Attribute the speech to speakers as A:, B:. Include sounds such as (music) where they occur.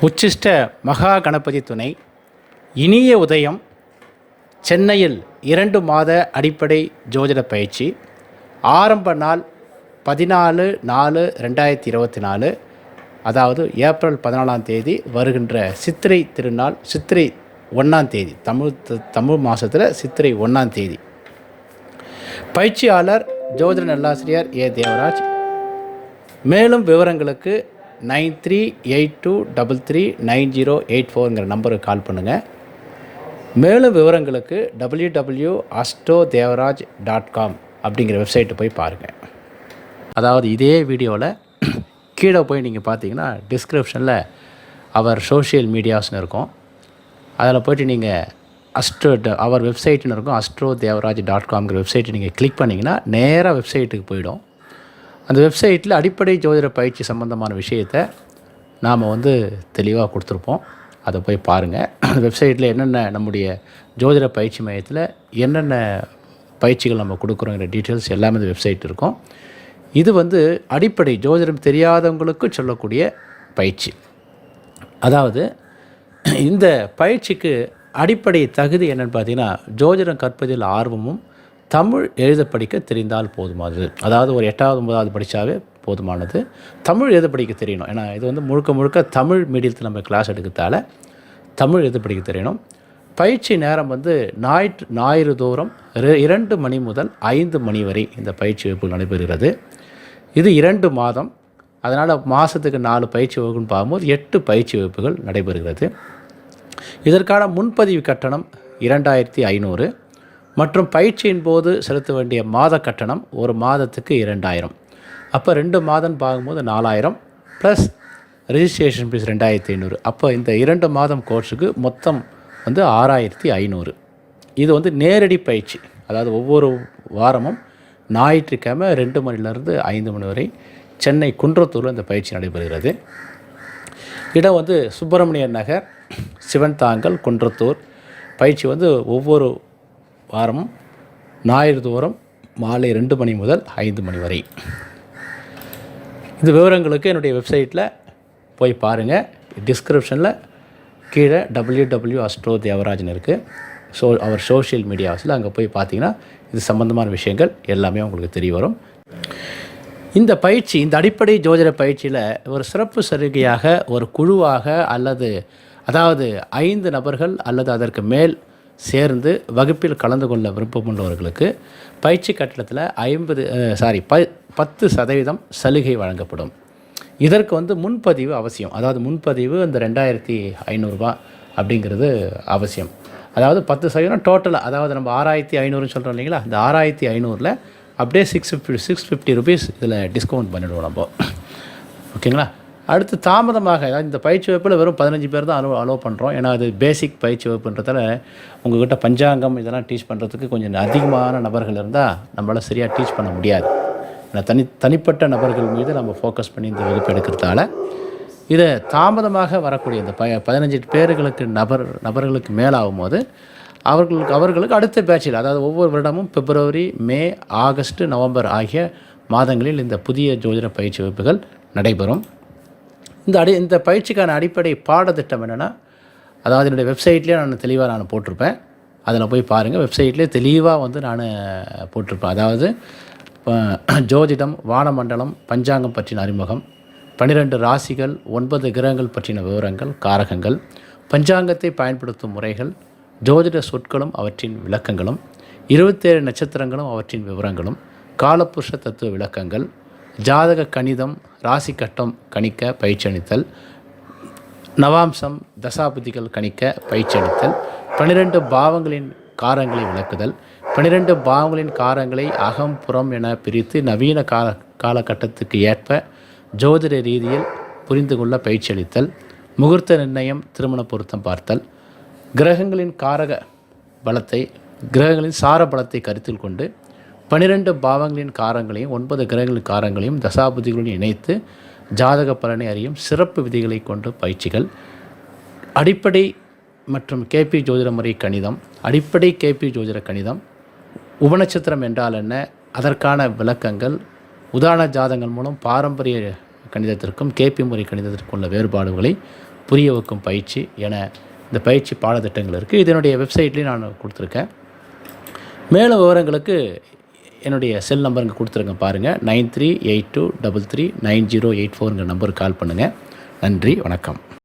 A: உச்சிஷ்ட மகா கணபதி துணை இனிய உதயம் சென்னையில் இரண்டு மாத அடிப்படை ஜோதிட பயிற்சி ஆரம்ப நாள் பதினாலு நாலு ரெண்டாயிரத்தி இருபத்தி நாலு அதாவது ஏப்ரல் பதினாலாம் தேதி வருகின்ற சித்திரை திருநாள் சித்திரை ஒன்றாம் தேதி தமிழ் த- தமிழ் மாதத்தில் சித்திரை ஒன்றாம் தேதி. பயிற்சியாளர் ஜோதிட நல்லாசிரியர் ஏ தேவராஜ். மேலும் விவரங்களுக்கு nine three eight two double three nine zero eight ஃபோருங்கிற நம்பருக்கு கால் பண்ணுங்கள் மேலும் விவரங்களுக்கு W W astro Devaraj dot com அப்படிங்கிற வெப்சைட்டு போய் பாருங்கள் அதாவது இதே வீடியோவில் (clears throat) கீழே போய் நீங்கள் பார்த்தீங்கன்னா டிஸ்கிரிப்ஷனில் அவர் சோஷியல் மீடியாஸ்னு இருக்கும். அதில் போயிட்டு நீங்கள் அஸ்ட்ரோ அவர் வெப்சைட்னு இருக்கும் அஸ்ட்ரோ தேவராஜ் டாட் காம்ங்கிற வெப்சைட்டு நீங்கள் கிளிக் பண்ணிங்கன்னா நேராக வெப்சைட்டுக்கு போயிடும். அந்த வெப்சைட்டில் அடிப்படை ஜோதிட பயிற்சி சம்மந்தமான விஷயத்தை நாம் வந்து தெளிவாக கொடுத்துருப்போம். அதை போய் பாருங்கள் அந்த வெப்சைட்டில் என்னென்ன நம்முடைய ஜோதிட பயிற்சி மையத்தில் என்னென்ன பயிற்சிகள் நம்ம கொடுக்குறோங்கிற டீட்டெயில்ஸ் எல்லாமே இந்த வெப்சைட் இருக்கும். இது வந்து அடிப்படை ஜோதிடம் தெரியாதவங்களுக்கு சொல்லக்கூடிய பயிற்சி. அதாவது இந்த பயிற்சிக்கு அடிப்படை தகுதி என்னென்னு பார்த்தீங்கன்னா ஜோதிடம் கற்பதில் ஆர்வமும் தமிழ் எழுத படிக்க தெரிந்தால் போதுமானது. அதாவது ஒரு எட்டாவது ஒன்பதாவது படித்தாவே போதுமானது. தமிழ் எழுத படிக்க தெரியணும். ஏன்னா இது வந்து முழுக்க முழுக்க தமிழ் மீடியத்தில் நம்ம கிளாஸ் எடுக்கிறதால தமிழ் எழுத படிக்க தெரியணும். பயிற்சி நேரம் வந்து ஞாயிற்று ஞாயிறு தோறும் இரண்டு மணி முதல் ஐந்து மணி வரை இந்த பயிற்சி வகுப்பு நடைபெறுகிறது. இது இரண்டு மாதம். அதனால் மாதத்துக்கு நாலு பயிற்சி வகுப்புன்னு பார்க்கும்போது எட்டு பயிற்சி வகுப்புகள் நடைபெறுகிறது. இதற்கான முன்பதிவு கட்டணம் இரண்டாயிரத்தி ஐநூறு. மற்றும் பயிற்சியின் போது செலுத்த வேண்டிய மாத கட்டணம் ஒரு மாதத்துக்கு இரண்டாயிரம். அப்போ ரெண்டு மாதம் பார்க்கும்போது நாலாயிரம் ப்ளஸ் ரெஜிஸ்ட்ரேஷன் ஃபீஸ் ரெண்டாயிரத்தி ஐநூறு. அப்போ இந்த இரண்டு மாதம் கோர்ஸுக்கு மொத்தம் வந்து ஆறாயிரத்தி ஐநூறு. இது வந்து நேரடி பயிற்சி. அதாவது ஒவ்வொரு வாரமும் ஞாயிற்றுக்கிழமை ரெண்டு மணிலேருந்து ஐந்து மணி வரை சென்னை குன்றத்தூரில் இந்த பயிற்சி நடைபெறுகிறது. இடம் வந்து சுப்பிரமணியன் நகர் சிவன் தாங்கல் குன்றத்தூர். பயிற்சி வந்து ஒவ்வொரு வாரம் ஞாயிறு தோறும் மாலை ரெண்டு மணி முதல் ஐந்து மணி வரை. இந்த விவரங்களுக்கு என்னுடைய வெப்சைட்டில் போய் பாருங்கள் டிஸ்கிரிப்ஷனில் கீழே டபிள்யூ டபிள்யூ அஸ்ட்ரோ தேவராஜன் இருக்குது ஸோ அவர் சோஷியல் மீடியாஸில் அங்கே போய் பார்த்தீங்கன்னா இது சம்மந்தமான விஷயங்கள் எல்லாமே உங்களுக்கு தெரிய வரும். இந்த பயிற்சி இந்த அடிப்படை ஜோதிட பயிற்சியில் ஒரு சிறப்பு சலுகையாக ஒரு குழுவாக அல்லது அதாவது ஐந்து நபர்கள் அல்லது அதற்கு மேல் சேர்ந்து வகுப்பில் கலந்து கொள்ள விருப்பமுள்ளவர்களுக்கு பயிற்சி கட்டணத்தில் ஐம்பது சாரி ப பத்து சதவீதம் சலுகை வழங்கப்படும். இதற்கு வந்து முன்பதிவு அவசியம். அதாவது முன்பதிவு அந்த ரெண்டாயிரத்தி ஐநூறுரூவா அப்படிங்கிறது அவசியம். அதாவது பத்து சதவீதம் டோட்டலாக அதாவது நம்ம ஆறாயிரத்தி ஐநூறுன்னு சொல்கிறோம் இல்லைங்களா? இந்த ஆறாயிரத்தி ஐநூறில் அப்படியே six fifty six fifty rupees இதில் டிஸ்கவுண்ட் பண்ணிவிடுவோம் நம்ம. ஓகேங்களா? அடுத்து தாமதமாக அதாவது இந்த பயிற்சி வகுப்பில் வெறும் பதினஞ்சு பேர் தான் அலோ அலோவ் பண்ணுறோம் ஏன்னா அது பேசிக் பயிற்சி வகுப்புன்றதால உங்கள்கிட்ட பஞ்சாங்கம் இதெல்லாம் டீச் பண்ணுறதுக்கு கொஞ்சம் அதிகமான நபர்கள் இருந்தால் நம்மளால் சரியாக டீச் பண்ண முடியாது. ஏன்னா தனி தனிப்பட்ட நபர்கள் மீது நம்ம ஃபோக்கஸ் பண்ணி இந்த வகுப்பு எடுக்கிறதால இதை தாமதமாக வரக்கூடிய இந்த ப பதினஞ்சு பேர்களுக்கு நபர் நபர்களுக்கு மேலாகும் போது அவர்களுக்கு அவர்களுக்கு அடுத்த பேட்சில் அதாவது ஒவ்வொரு வருடமும் பிப்ரவரி மே ஆகஸ்ட் நவம்பர் ஆகிய மாதங்களில் இந்த புதிய ஜோதிட பயிற்சி வகுப்புகள் நடைபெறும். இந்த அடி இந்த பயிற்சிக்கான அடிப்படை பாடத்திட்டம் என்னென்னா அதாவது என்னுடைய வெப்சைட்லேயே நான் தெளிவாக நான் போட்டிருப்பேன். அதில் போய் பாருங்கள் வெப்சைட்லேயே தெளிவாக வந்து நான் போட்டிருப்பேன். அதாவது ஜோதிடம் வானமண்டலம் பஞ்சாங்கம் பற்றின அறிமுகம் பன்னிரெண்டு ராசிகள் ஒன்பது கிரகங்கள் பற்றின விவரங்கள் காரகங்கள் பஞ்சாங்கத்தை பயன்படுத்தும் முறைகள் ஜோதிட சொற்களும் அவற்றின் விளக்கங்களும் இருபத்தேழு நட்சத்திரங்களும் அவற்றின் விவரங்களும் காலப்புருஷ தத்துவ விளக்கங்கள் ஜாதக கணிதம் ராசி கட்டம் கணிக்க பயிற்சியளித்தல். நவாம்சம் தசாபதிகள் கணிக்க பயிற்சியளித்தல். பன்னிரெண்டு பாவங்களின் காரங்களை விளக்குதல். பன்னிரெண்டு பாவங்களின் காரங்களை அகம் புறம் என பிரித்து நவீன கால காலகட்டத்துக்கு ஏற்ப ஜோதிட ரீதியில் புரிந்து கொள்ள பயிற்சியளித்தல். முகூர்த்த நிர்ணயம் திருமண பொருத்தம் பார்த்தல். கிரகங்களின் காரக பலத்தை கிரகங்களின் சார பலத்தை கருத்தில் கொண்டு பனிரெண்டு பாவங்களின் காரங்களையும் ஒன்பது கிரகங்களின் காரங்களையும் தசாபதிகளுடன் இணைத்து ஜாதக பலனை அறியும் சிறப்பு விதிகளை கொண்டு பயிற்சிகள். அடிப்படை மற்றும் கேபி ஜோதிட முறை கணிதம். அடிப்படை கேபி ஜோதிட கணிதம். உபநட்சத்திரம் என்றால் என்ன? அதற்கான விளக்கங்கள். உதாரண ஜாதங்கள் மூலம் பாரம்பரிய கணிதத்திற்கும் கேபி முறை கணிதத்திற்கும் உள்ள வேறுபாடுகளை புரிய வைக்கும் பயிற்சி என இந்த பயிற்சி பாடத்திட்டங்கள் இருக்குது இதனுடைய வெப்சைட்லேயும் நான் கொடுத்துருக்கேன். மேலும் விவரங்களுக்கு என்னுடைய செல் நம்பர் இங்கே கொடுத்துருங்க பாருங்கள் nine three eight two double three nine zero eight ஃபோருங்கிற நம்பருக்கு கால் பண்ணுங்கள் நன்றி வணக்கம்.